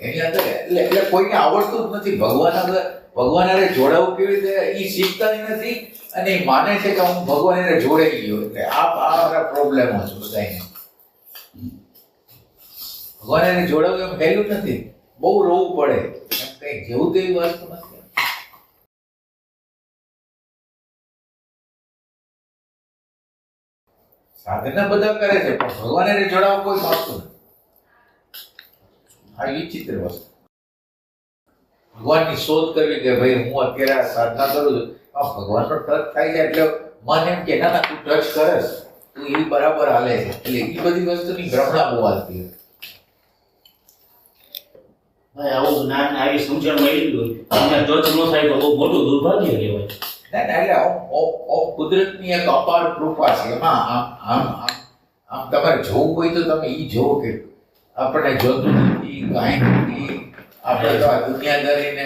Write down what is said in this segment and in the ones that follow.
એની અંદર એટલે એટલે કોઈને આવડતું જ નથી. ભગવાન આગળ ભગવાન જોડાવું કેવી રીતે? એ શીખતા નથી અને માને છે કે હું ભગવાન એને જોડાઈ ગયો. એટલે આ આ બધા પ્રોબ્લેમો છે બધાને ભગવાન એને જોડાવું એમ પહેલું નથી. બહુ રોવું પડે. કઈ જેવું તેવી વસ્તુ નથી. સાધના બધા કરે છે, પણ ભગવાન એને જોડાવવા કોઈ માંગતું નથી. આ વિચિત્ર વસ્તુ. ભગવાનની શોધ કરવી કે ભાઈ હું અત્યારે આ સાધના કરું છું આ ભગવાનનો ટચ થાય છે એટલે મન એમ કે ના ના તું ટચ કરસ. તું એ બરાબર હાલે છે. એટલે એ બધી વસ્તુની ભ્રમણા બહુ આવતી હોય. આવું જ્ઞાન આવી સમજણ મળી ગયું તમને ટચ ન થાય તો બહુ મોટું દુર્ભાગ્ય કહેવાય. ના ના એટલે કુદરતની એક અપાર કૃપા છે. એમાં આમ આમ આમ આમ તમારે જોવું હોય તો તમે એ જોવો કે આપણને જોતું નથી કાંઈ નથી આપણે તો આ દુનિયાદારીને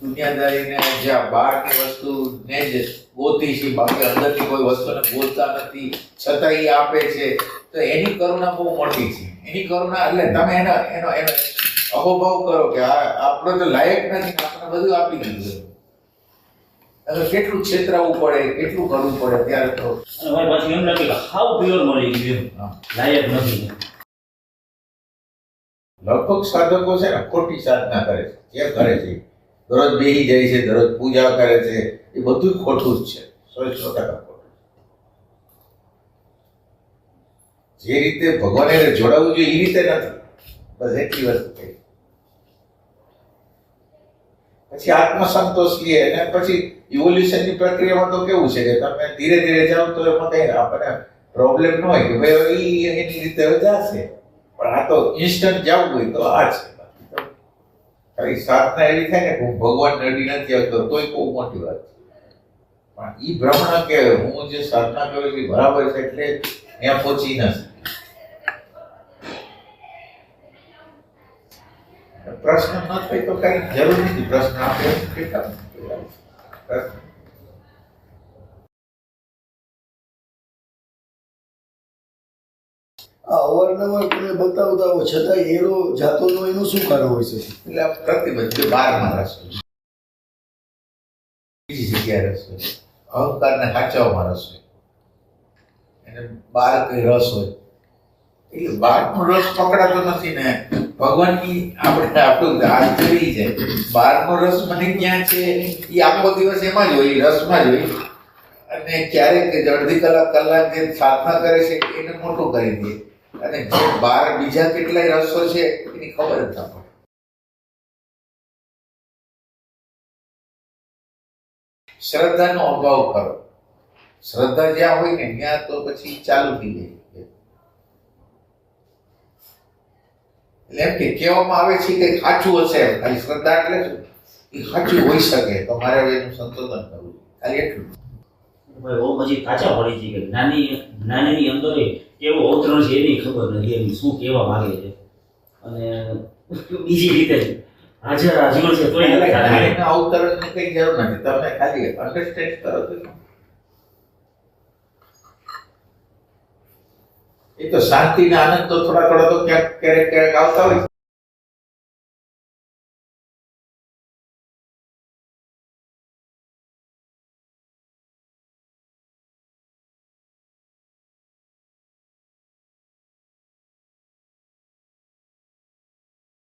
દુનિયાદારીને જે આ બહારની વસ્તુને જ ગોતી છે બાકી અંદરની કોઈ વસ્તુને ગોતતા નથી. છતાં ઈ આપે છે. તો એની કરુણા બહુ મોટી છે. એની કરુણા એટલે તમે એનો એનો એનો અહોભાવ કરો કે આ આપણો તો લાયક નથી આપણે બધું આપી દીધું. કેટલું છેતરાવું પડે કેટલું કરવું પડે ત્યારે તો. અને ભાઈ પાછું એમ લાગે કે હાવ પ્યોર મળી ગયું લાયક નથી. લગભગ સાધકો છે ને ખોટી સાધના કરે છે. જે કરે છે દરરોજ બેહી જાય છે, દરરોજ પૂજા કરે છે. એ બધું ખોટું જ છે. સો સો ટકા ખોટું જે રીતે ભગવાન એને જોડાવવું જોઈએ એ રીતે નથી. બસ એટલી વસ્તુ થઈ. પછી આત્મસંતોષ લે અને પછી ઇવોલ્યુશનની પ્રક્રિયામાં તો કેવું છે કે તમે ધીરે ધીરે જાઓ તો એમાં કંઈ આપણને પ્રોબ્લેમ ન હોય કે ભાઈ એની રીતે જશે. પણ આ તો ઇન્સ્ટન્ટ જવું હોય તો આ છે. ખાલી સાધના એવી થાય ને હું ભગવાન નડી નથી આવતો, તોય બહુ મોટી વાત છે. પણ એ ભ્રમણ કે હું જે સાધના કરું છું એ બરાબર છે એટલે ત્યાં પહોંચી ન પ્રશ્ન ન થાય તો કઈ જરૂર નથી. પ્રશ્ન આપે કેટલા? પ્રશ્ન અવારનવાર તમે બતાવતા હો છતાં એરો જાતો નો એનું શું કારણ હોય છે એટલે આ પ્રતિબંધ કે બારમાં રસ. બીજી જગ્યાએ રસ હોય. અહંકારને સાચવવામાં રસ હોય. એને બાર કઈ રસ હોય. એટલે બારનો રસ પકડાતો નથી ને ભગવાનની આપણે આપણું હાથ જોઈ છે બારનો રસ મને ક્યાં છે? એ આખો દિવસ એમાં જ હોય રસમાં જ હોય. અને ક્યારેક અડધી કલાક કલાક જે સાધના કરે છે, એને મોટું કરી દે. અને જે બાર બીજા કેટલાય રસો છે, એની ખબર જ ના પડે. શ્રદ્ધાનો અભાવ કરો. શ્રદ્ધા જ્યાં હોય ને ત્યાં તો પછી ચાલુ થઈ જાય. એટલે એમ કે કહેવામાં આવે છે કે સાચું હશે ખાલી શ્રદ્ધા એટલે શું એ સાચું હોઈ શકે. તો મારે એનું સંશોધન કરવું ખાલી એટલું. ભાઈ બહુ પછી કાચા પડી છે કે જ્ઞાની જ્ઞાનીની અંદર કેવો અવતરણ છે એની ખબર નથી એમ શું કહેવા માંગે છે. અને બીજી રીતે હાજર હાજર છે તો. અવતરણની કંઈ જરૂર નથી. તમે ખાલી અન્ડરસ્ટેન્ડ કરો છો એ તો શાંતિ ને આનંદ તો થોડા થોડા તો ક્યાંક ક્યારેક ક્યારેક આવતા હોય